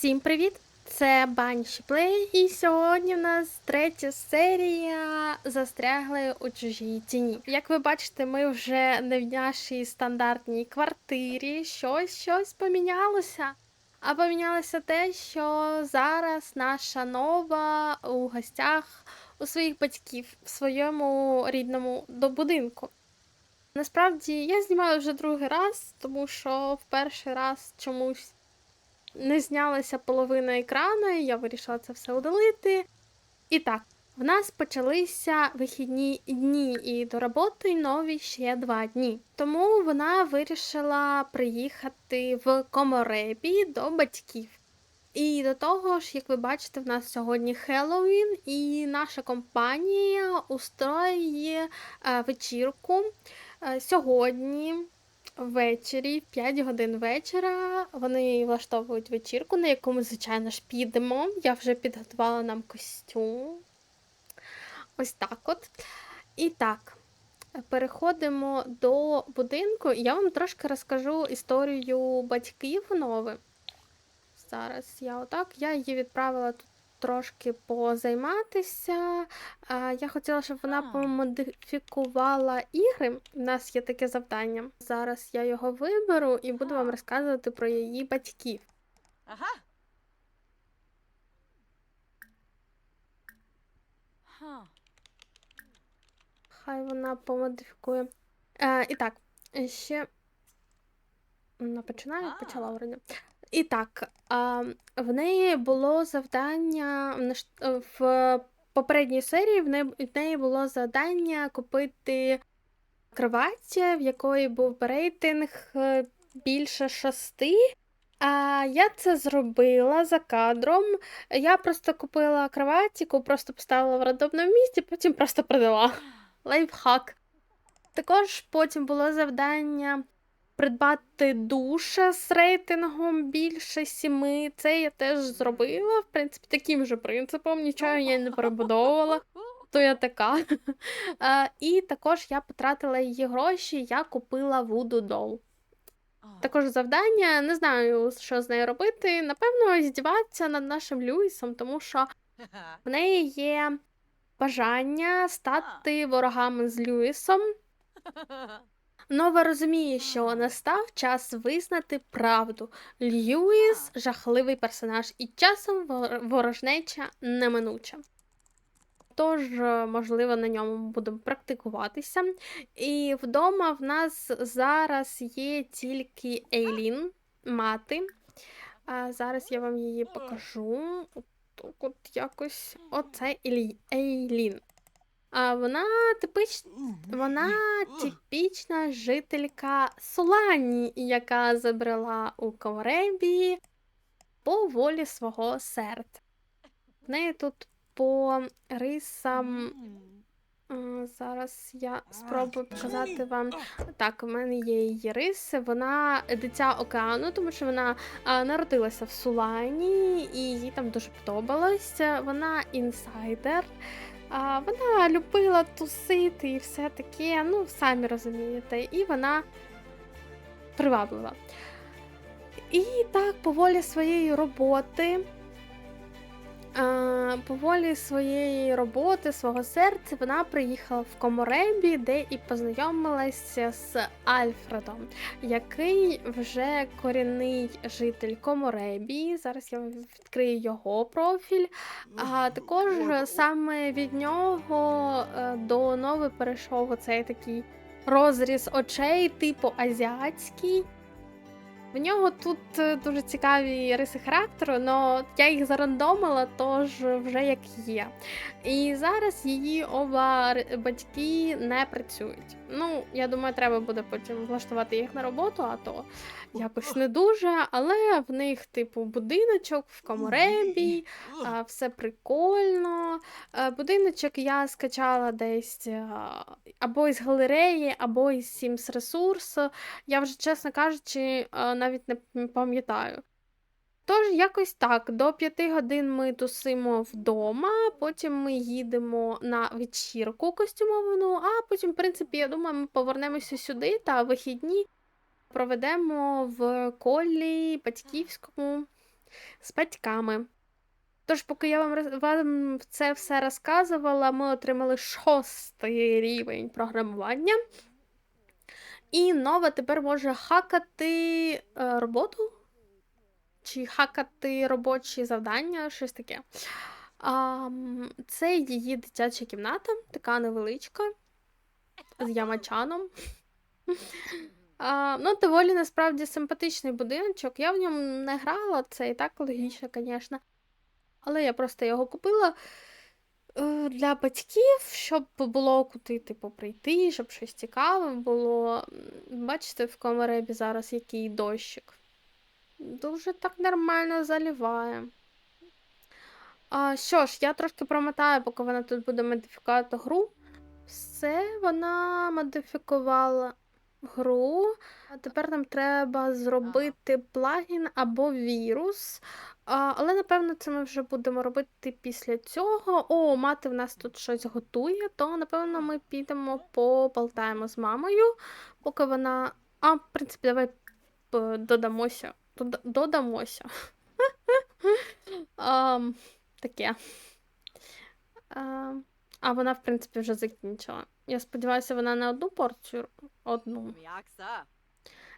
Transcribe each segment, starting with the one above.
Всім привіт! Це Банші Плей, і сьогодні в нас третя серія застрягли у чужій тіні. Як ви бачите, ми вже не в нашій стандартній квартирі. Щось щось помінялося. А помінялося те, що зараз наша нова у гостях у своїх батьків в своєму рідному до будинку. Насправді я знімаю вже другий раз, тому що в перший раз чомусь не знялася половина екрану, і я вирішила це все удалити. І так, в нас почалися вихідні дні, і до роботи нові ще два дні. Тому вона вирішила приїхати в Коморебі до батьків. І до того ж, як ви бачите, в нас сьогодні Хеллоуін, і наша компанія устроює е, вечірку е, сьогодні. Ввечері, 5 годин вечора, вони влаштовують вечірку, на яку ми, звичайно ж, підемо. Я вже підготувала нам костюм. Ось так от. І так, переходимо до будинку. Я вам трошки розкажу історію батьків нових. Зараз я отак. Я її відправила тут трошки позайматися. Я хотіла, щоб вона помодифікувала ігри. У нас є таке завдання. Зараз я його виберу і буду вам розказувати про її батьків. Ага. Хай вона помодифікує. Е, і так, ще вона починає, почала вроді. І так, в неї було завдання в попередній серії в неї, було завдання купити кровать, в якої був рейтинг е, більше шести. А я це зробила за кадром. Я просто купила кровать, яку просто поставила в рандомному місці, потім просто продала. Лайфхак. Також потім було завдання придбати душ з рейтингом більше сіми. Це я теж зробила. В принципі, таким же принципом, нічого я не перебудовувала. То я така. А, І також я потратила її гроші, я купила Voodoo Doll. Також завдання, не знаю, що з нею робити. Напевно, здіватися над нашим Люїсом, тому що в неї є бажання стати ворогами з Люїсом. Нова розуміє, що настав час визнати правду. Льюіс жахливий персонаж, і часом ворожнеча неминуча. Тож, е, можливо, на ньому будемо практикуватися. І вдома в нас зараз є тільки Ейлін, мати. А зараз я вам її покажу. От, от якось. Оце Ейлін. А вона типич... Вона типічна жителька Солані, яка забрала у Ковребі по волі свого серця. В неї тут по рисам. Зараз я спробую показати вам. Так, у мене є її риси. Вона дитя океану, тому що вона народилася в Сулані і їй там дуже подобалося. Вона інсайдер. А, вона любила тусити і все таке, ну, самі розумієте, і вона приваблива. І так, по волі своєї роботи, а, по своєї роботи, свого серця, вона приїхала в Коморебі, де і познайомилася з Альфредом, який вже корінний житель Коморебі. Зараз я відкрию його профіль. А також саме від нього е, до Нови перейшов оцей такий розріз очей, типу азіатський. В нього тут е, дуже цікаві риси характеру, але я їх зарандомила, тож вже як є. І зараз її оба батьки не працюють. Ну, я думаю, треба буде потім влаштувати їх на роботу, а то якось не дуже. Але в них, типу, будиночок в Коморебі, все прикольно. Е, Будиночок я скачала десь або із галереї, або із Sims ресурсу. Я вже, чесно кажучи, е, навіть не пам'ятаю. Тож, якось так, до п'яти годин ми тусимо вдома, потім ми їдемо на вечірку костюмовану, а потім, в принципі, я думаю, ми повернемося сюди та вихідні проведемо в колі батьківському з батьками. Тож, поки я вам, вам це все розказувала, ми отримали шостий рівень програмування. І Нова тепер може хакати е, роботу чи хакати робочі завдання, щось таке. А, це її дитяча кімната, така невеличка, з ямачаном. А, ну, доволі насправді симпатичний будиночок. Я в ньому не грала, це і так логічно, звісно. Але я просто його купила е, для батьків, щоб було куди, типу, прийти, щоб щось цікаве було. Бачите, в комеребі зараз який дощик. Дуже так нормально заливає. А, що ж, я трошки промотаю, поки вона тут буде модифікувати гру. Все, вона модифікувала гру. А тепер нам треба зробити плагін або вірус. Але напевно це ми вже будемо робити після цього. О, мати в нас тут щось готує, то напевно ми підемо поболтаємо з мамою, поки вона. А, в принципі, давай додамося. Додамося. Таке. А, а вона, в принципі, вже закінчила. Я сподіваюся, вона не одну порцію. Одну.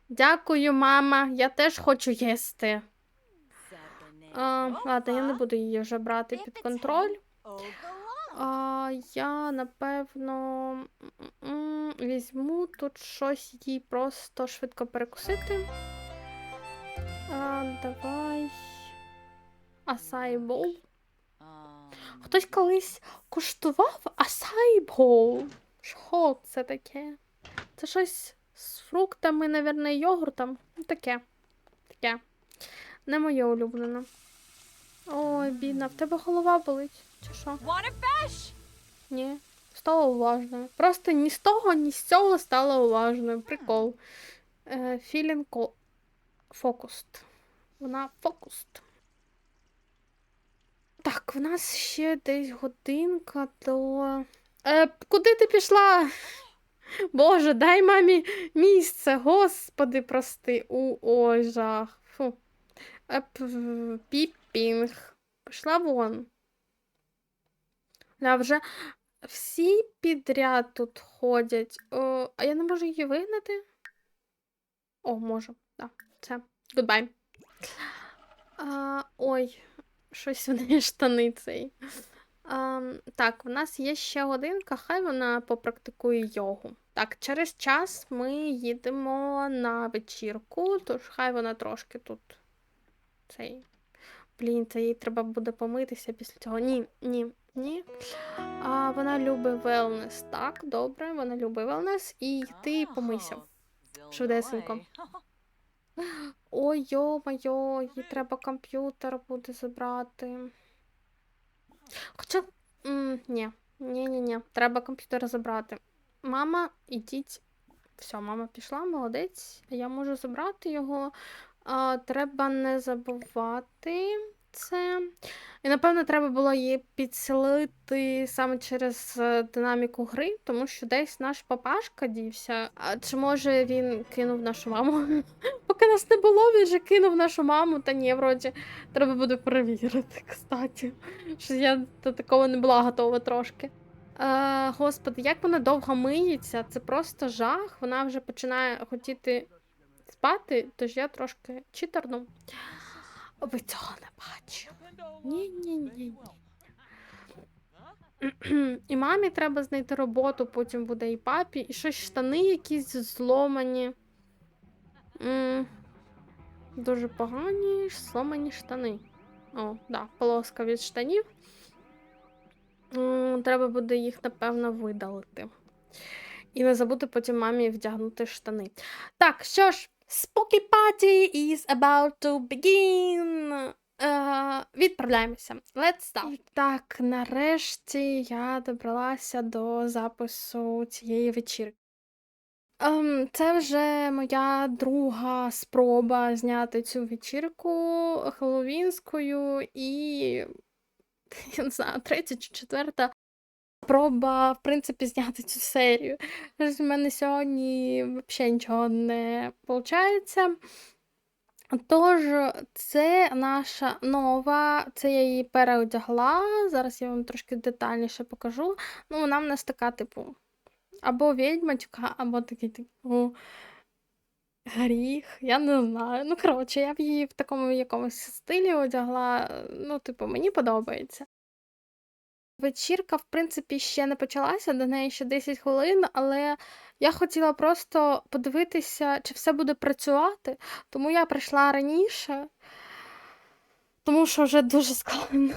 Дякую, мама. Я теж хочу їсти. А, ладно, я не буду її вже брати під контроль. А, я, напевно, візьму тут щось їй просто швидко перекусити. А, давай. Асай боул. Хтось колись куштував асай боул. Що це таке? Це щось з фруктами, навірно, йогуртом. Ну, таке. Таке. Не моє улюблене. Ой, бідна, в тебе голова болить. Чи що? Ні, стала уважною. Просто ні з того, ні з цього стала уважною. Прикол. Е, Філін фокуст. Вона фокуст. Так, в нас ще десь годинка до. Е, куди ти пішла? Боже, дай мамі місце, господи, прости. У, ой, жах. Фу. Е, піпінг. Пішла вон. Я вже всі підряд тут ходять. О, а я не можу її вигнати? О, можу. Так, це. Гудбай. А, ой, щось в неї штани цей. А, так, в нас є ще годинка, хай вона попрактикує йогу. Так, через час ми їдемо на вечірку, тож хай вона трошки тут цей. Блін, це їй треба буде помитися після цього. Ні, ні, ні. А вона любить велнес. Так, добре, вона любить велнес. І ти помийся. Швидесенько. Ой, йо-моє, їй треба комп'ютер буде забрати. Хоча. ні, ні, ні, ні. Треба комп'ютер забрати. Мама, ідіть. Все, мама пішла, молодець. Я можу забрати його. А, треба не забувати це. І, напевно, треба було її підсилити саме через е, динаміку гри, тому що десь наш папашка дівся. А чи може він кинув нашу маму? Поки нас не було, він же кинув нашу маму, та ні, вроді, треба буде перевірити, кстати. Що я до такого не була готова трошки. Е, господи, як вона довго миється, це просто жах. Вона вже починає хотіти спати, тож я трошки читерну. Ви цього не бачили. Ні, ні, ні, ні. І мамі треба знайти роботу, потім буде і папі, і щось штани якісь зломані. Дуже погані зломані штани. О, да, полоска від штанів. Треба буде їх, напевно, видалити. І не забути потім мамі вдягнути штани. Так, що ж, Spooky Party is about to begin. Е, відправляємося. Let's start. І так, нарешті я добралася до запису цієї вечірки. Ем, це вже моя друга спроба зняти цю вечірку хеллоуінською і я не знаю, третя чи четверта спроба, в принципі, зняти цю серію. В мене сьогодні взагалі нічого не виходить. Тож, це наша нова, це я її переодягла. Зараз я вам трошки детальніше покажу. Ну, вона в нас така, типу, або відьмачка, або такий, типу, гріх. Я не знаю. Ну, коротше, я б її в такому якомусь стилі одягла. Ну, типу, мені подобається. Вечірка, в принципі, ще не почалася, до неї ще 10 хвилин, але я хотіла просто подивитися, чи все буде працювати, тому я прийшла раніше, тому що вже дуже складно.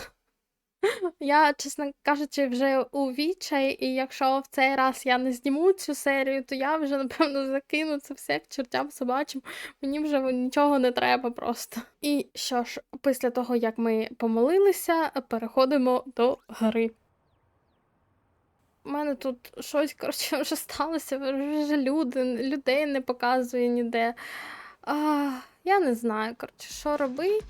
Я, чесно кажучи, вже у відчай, і якщо в цей раз я не зніму цю серію, то я вже, напевно, закину це все к чортям собачим. Мені вже нічого не треба просто. І що ж, після того, як ми помолилися, переходимо до гри. У мене тут щось, коротше, вже сталося, вже люди, людей не показує ніде. А, я не знаю, коротше, що робити.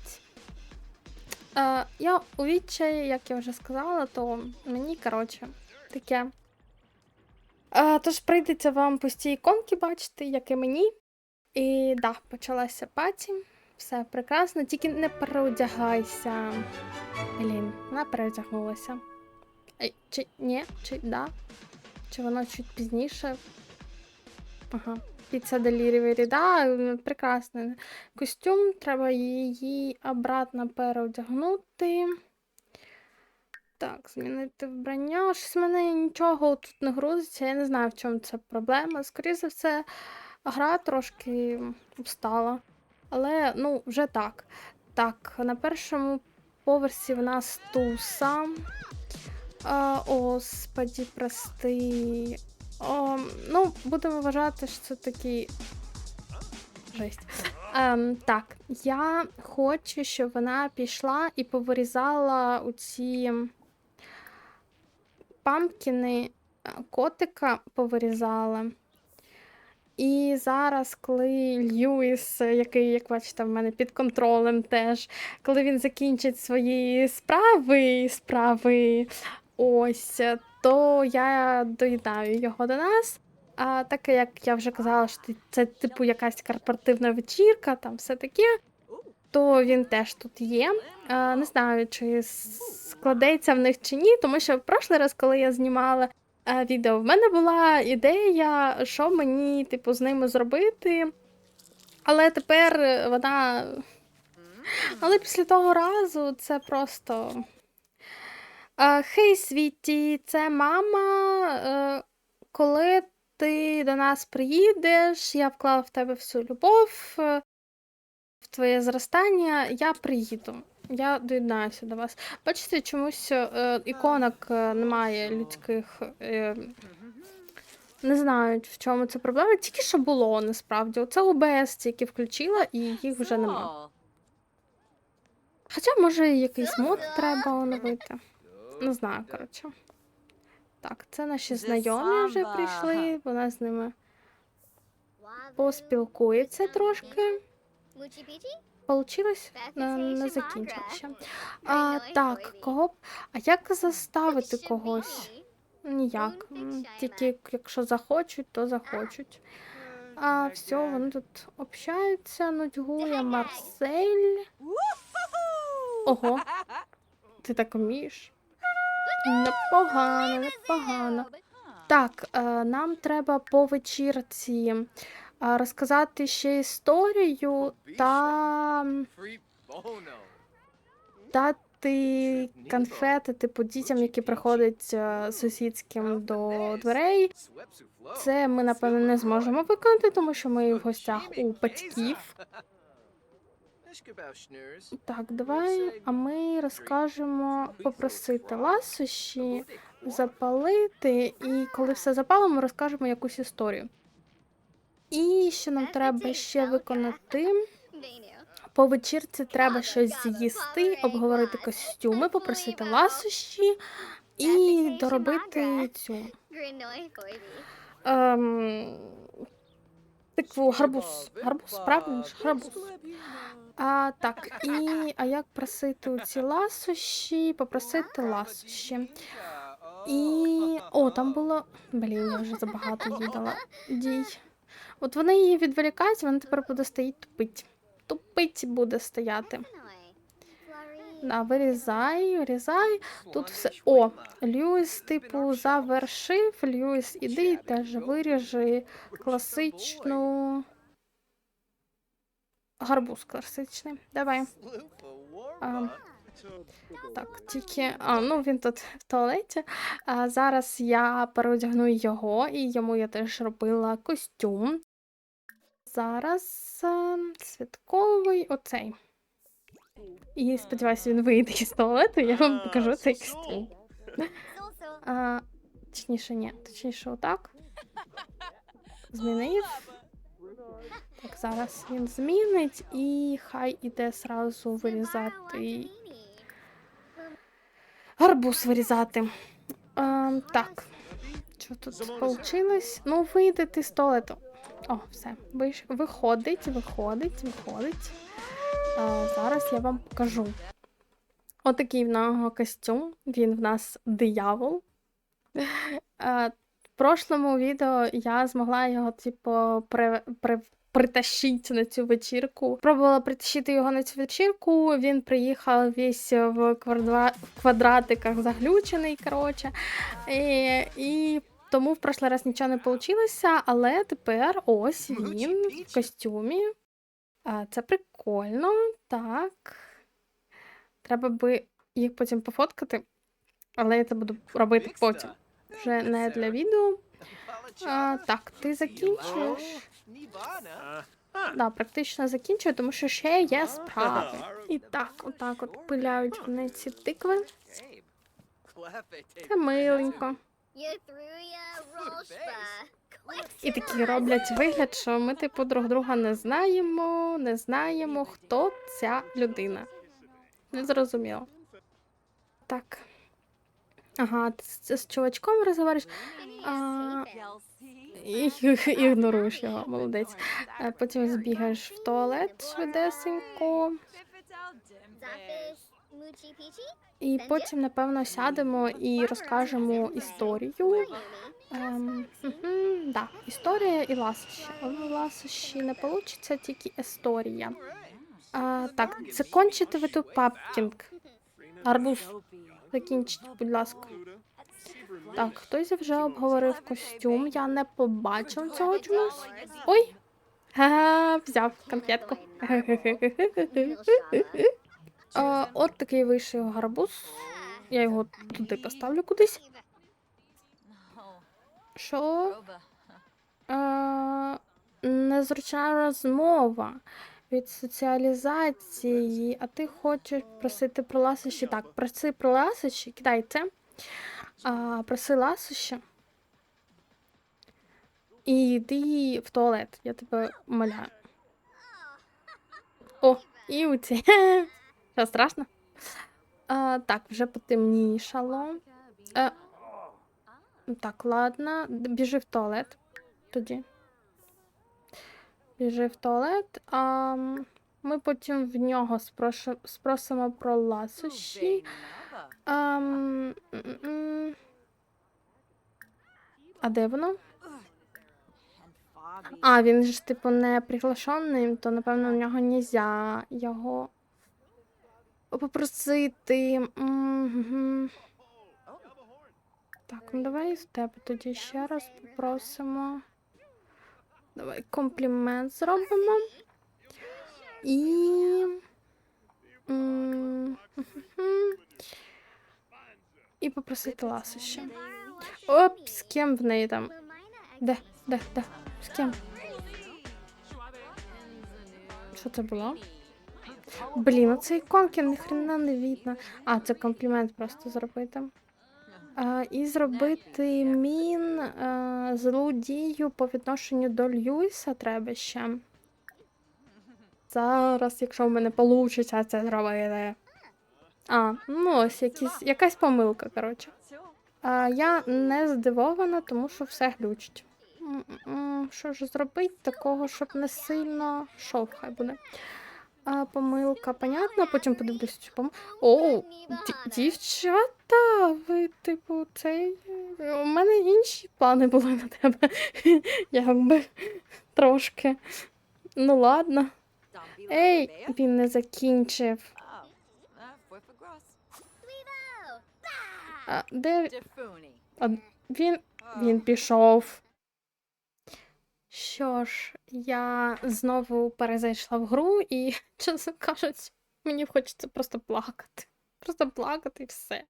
Е, я у відчаї, як я вже сказала, то мені, коротше, таке. Е, тож прийдеться вам пусті іконки бачити, як і мені. І да, почалася паті. Все прекрасно, тільки не переодягайся. Блін, вона переодягнулася. Ей, чи ні, чи да? Чи вона чуть пізніше? Ага. Піца Delivery, да, м, прекрасний костюм. Треба її обратно переодягнути. Так, змінити вбрання. Щось в мене нічого тут не грузиться. Я не знаю, в чому це проблема. Скоріше за все, гра трошки встала. Але, ну, вже так. Так, на першому поверсі в нас туса. Господі, прости. О, ну, будемо вважати, що це такий. Жесть. Ем, так, я хочу, щоб вона пішла і повирізала оці пампкіни е, котика повирізала. І зараз, коли Льюіс, який, як бачите, в мене під контролем теж, коли він закінчить свої справи, справи, ось, то я доїдаю його до нас. А так як я вже казала, що це типу якась корпоративна вечірка, там все таке, то він теж тут є. А, не знаю, чи складеться в них чи ні, тому що в прошлий раз, коли я знімала відео, в мене була ідея, що мені, типу, з ними зробити. Але тепер вона. Але після того разу це просто. Е, Хей, Світі, це мама. Е, Коли ти до нас приїдеш, я вклала в тебе всю любов, е, в твоє зростання, я приїду. Я доєднаюся до вас. Бачите, чомусь е, іконок е, немає людських. Е, не знаю, в чому це проблема. Тільки що було насправді. Оце ОБС тільки включила і їх вже нема. Хоча, може, якийсь мод треба оновити. Не знаю, коротше. Так, це наші знайомі вже прийшли, вона з ними поспілкується трошки. Получилось? Не, не закінчила ще. А, так, кого б. А як заставити когось? Ніяк. Тільки якщо захочуть, то захочуть. А все, вони тут общаються, нудьгує Марсель. Ого, ти так вмієш? Непогано, непогано. Так, е, нам треба по вечірці е, розказати ще історію та дати конфети, типу, дітям, які приходять е, сусідським до дверей. Це ми, напевно, не зможемо виконати, тому що ми в гостях у батьків. Так, давай, а ми розкажемо попросити ласощі, запалити, і коли все запалимо, розкажемо якусь історію. І що нам треба ще виконати? По вечірці треба щось з'їсти, обговорити костюми, попросити ласощі і доробити цю ем, тикву гарбуз. Гарбуз, правильно? Гарбуз. А, так, і а як просити ці ласощі? Попросити ласощі. І. О, там було. Блін, я вже забагато їй дала дій. От вони її відволікають, вона тепер буде стоїть тупить. тупить буде стояти. Да, вирізай, вирізай. Тут все. О, Льюіс, типу, завершив. Льюіс, іди і теж виріжи класичну. Гарбуз класичний. Давай. А, так, тільки. А, ну він тут в туалеті. А, зараз я переодягну його, і йому я теж робила костюм. Зараз е, святковий оцей. І сподіваюся, він вийде із туалету, я вам покажу цей костюм. А, точніше, ні, точніше, отак. Змінив. Так, зараз він змінить і хай іде зразу вирізати. Гарбуз вирізати. А, так. Що тут получилось? Ну, вийде ти з туалету. О, все. Виходить, виходить, виходить. А, зараз я вам покажу. Отакий в нього костюм. Він в нас диявол. А, в прошлому відео я змогла його, типу, при, при, притащити на цю вечірку. Пробувала притащити його на цю вечірку. Він приїхав весь в квадра... в квадратиках заглючений, коротше. І, і тому в прошлий раз нічого не вийшло, але тепер ось він в костюмі. Це прикольно, так. Треба би їх потім пофоткати, але я це буду робити потім. Вже не для відео. А, так, ти закінчуєш. Да, практично закінчую, тому що ще є справи. І так, отак от пиляють вони ці тикви. Це миленько. І такі роблять вигляд, що ми, типу, друг друга не знаємо, не знаємо, хто ця людина. Не зрозуміло. Так. Ага, ти з, з чувачком розговориш, а, і, ігноруєш його, молодець. Потім збігаєш в туалет швидесенько. І потім, напевно, сядемо і розкажемо історію. Ем, да, історія і ласощі. Але ласощі не вийде, тільки історія. Так, закончите ви тут папкінг. Арбуз, закінчіть, будь ласка. Так, хтось вже обговорив костюм. Я не побачив цього чомусь. Ой! Взяв конфетку. А, от такий вийшов гарбуз. Я його туди поставлю кудись. Що? Незручна розмова від соціалізації, а ти хочеш просити про ласощі. Так, проси про ласощі, кидай це. А, проси ласощі. І йди в туалет, я тебе умоляю. О, і у ці. Що страшно? А, так, вже потемнішало. Е, так, ладно. Біжи в туалет тоді. Біжи в туалет. А ми потім в нього спрошу- спросимо про ласощі. Ам. А де воно? А, він ж, типу, не приглашений, то, напевно, в нього нельзя його попросити. Так, ну давай в тебе тоді ще раз попросимо. Давай комплімент зробимо. І. І попросити ласощі. Оп, з ким в неї там? Де? Де? Де? З ким? Що це було? Блін, оцей іконки ніхрена не видно. А, це комплімент просто зробити. А, і зробити мін а, злу дію по відношенню до Льюіса треба ще. Зараз, якщо в мене вийде це зробити. А, ну ось якісь, якась помилка, коротше. А, я не здивована, тому що все глючить. Що ж зробити такого, щоб не сильно шов хай буде. А, помилка, понятно, потім подивлюсь цю помилку. О, ді- дівчата, ви, типу, цей. У мене інші плани були на тебе. Якби трошки. Ну ладно. Ей, він не закінчив. А, де а, він? Він пішов. Що ж, я знову перезайшла в гру і, чесно кажучи, мені хочеться просто плакати. Просто плакати і все.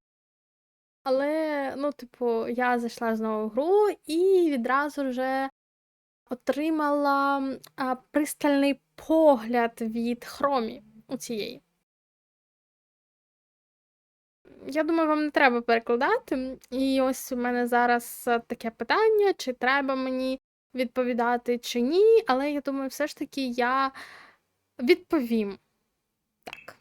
Але, ну, типу, я зайшла знову в гру і відразу вже отримала а, пристальний погляд від хромі у цієї. Я думаю, вам не треба перекладати. І ось у мене зараз таке питання, чи треба мені відповідати, чи ні. Але я думаю, все ж таки я відповім. Так.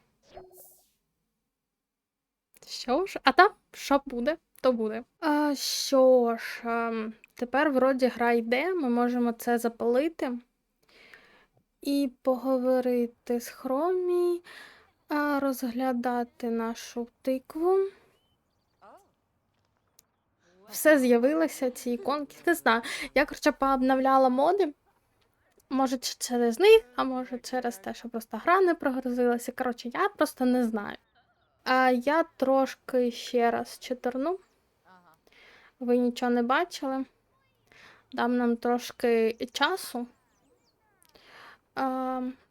Що ж, а там що буде, то буде. А, що ж, ем, тепер вроді гра йде, ми можемо це запалити і поговорити з Хромі, розглядати нашу тикву. Все з'явилося, ці іконки. Не знаю. Я, коротше, пообновляла моди. Може, через них, а може через те, що просто гра не прогрузилася. Коротше, я просто не знаю. А я трошки ще раз читерну. Ви нічого не бачили. Дам нам трошки часу.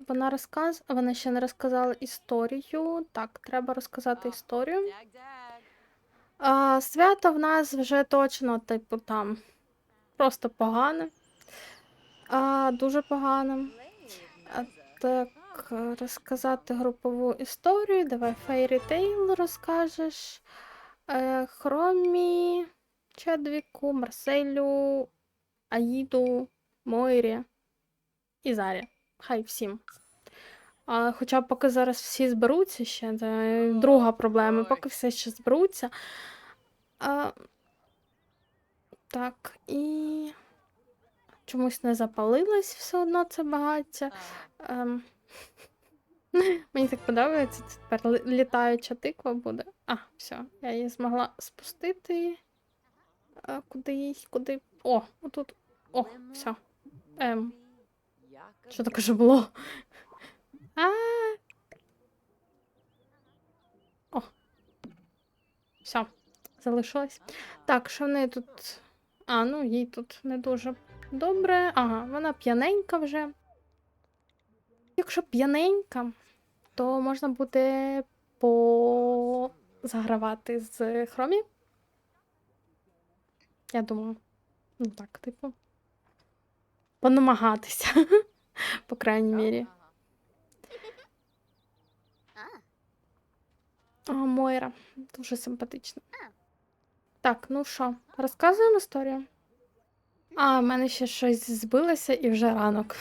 Вона розказ... вона ще не розказала історію. Так, треба розказати історію. А, свято в нас вже точно, типу, там просто погане. А, дуже погане. А, так, розказати групову історію. Давай Фейрі Тейл розкажеш. Е, Хромі, Чедвіку, Марселю, Аїду, Мойрі і Зарі. Хай всім. А, хоча поки зараз всі зберуться ще, це друга проблема, поки все ще зберуться. А, так, і чомусь не запалилось все одно це багаття. Ем, Мені так подобається, це тепер літаюча тиква буде. А, все, я її змогла спустити. А, куди їй? Куди? О, отут. О, все. Ем, що таке ж було? А. О. Все, залишилось. Так, що в неї тут. А, ну їй тут не дуже добре. Ага, вона п'яненька вже. Якщо п'яненька, то можна буде позагравати з хромі. Я думаю. Ну так, типу. Понамагатися, по крайній мірі. А, Мойра, дуже симпатична. Так, ну що, розказуємо історію? А, в мене ще щось збилося і вже ранок.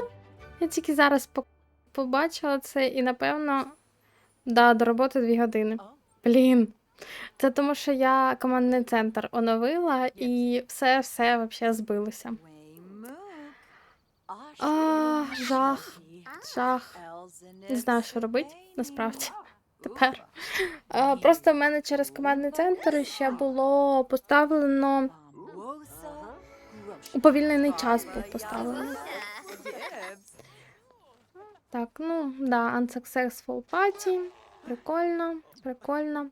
Я тільки зараз побачила це і, напевно, да, до роботи дві години. Блін. Це тому, що я командний центр оновила і все, все взагалі збилося. А, жах, жах. Не знаю, що робити, насправді. Тепер. Просто в мене через командний центр ще було поставлено. Уповільнений час був поставлений. Так, ну, да, unsuccessful party. Прикольно, прикольно.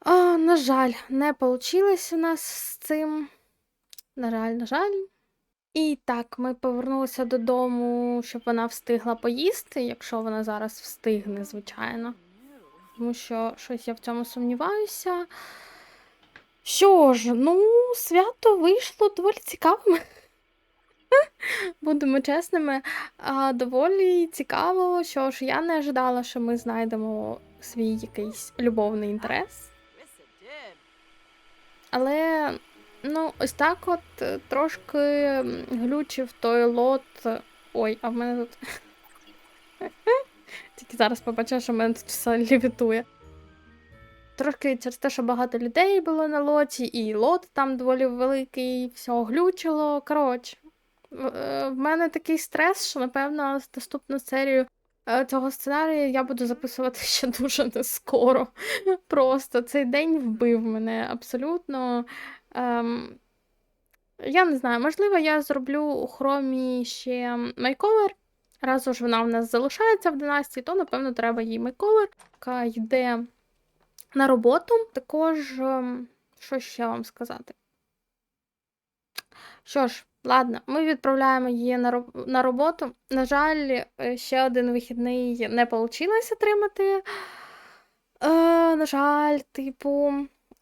А, на жаль, не вийшло у нас з цим. На жаль, на жаль. І так, ми повернулися додому, щоб вона встигла поїсти, якщо вона зараз встигне, звичайно. Тому що щось я в цьому сумніваюся. Що ж, ну, свято вийшло доволі цікавим. Будемо чесними, доволі цікаво, що ж я не ожидала, що ми знайдемо свій якийсь любовний інтерес. Але ну, ось так от е, трошки глючив той лот. Ой, а в мене тут. Тільки зараз побачила, що в мене тут все лівітує. Трошки через те, що багато людей було на лоті, і лот там доволі великий, все глючило. Коротше, в е, мене такий стрес, що, напевно, наступну серію е, цього сценарію я буду записувати ще дуже не скоро. Просто цей день вбив мене абсолютно. Ем, я не знаю, можливо, я зроблю у хромі ще мейковер раз уж вона в нас залишається в династії, то напевно треба їй мейковер, яка йде на роботу. Також, ем, що ще вам сказати? Що ж, ладно, ми відправляємо її на, роб- на роботу. На жаль, е, ще один вихідний не вийшло отримати. Е, на жаль, типу,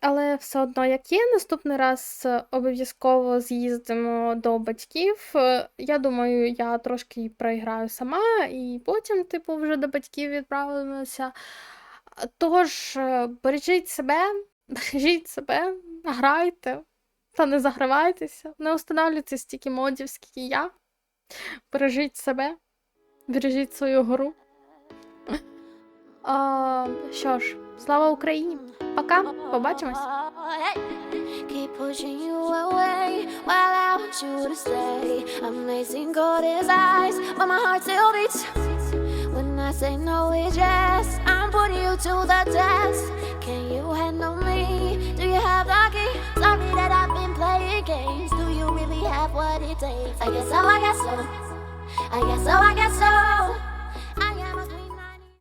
але все одно, як є, наступний раз е, обов'язково з'їздимо до батьків. Е, Я думаю, я трошки проіграю сама, і потім, типу, вже до батьків відправимося. Тож, е, бережіть себе, бережіть себе, грайте, та не загравайтеся, не устанавлюйте стільки модів, скільки я. Бережіть себе, бережіть свою гру. А, що ж, слава Україні! Пока, побачимось! Keep pushing you away while I want you to stay. Amazing God his eyes, but my heart still beats. When I say no, it's yes. I'm putting you to the test. Can you handle me? Do you have the key? Sorry that I've been playing games. Do you really have what it takes? I guess so, I guess so.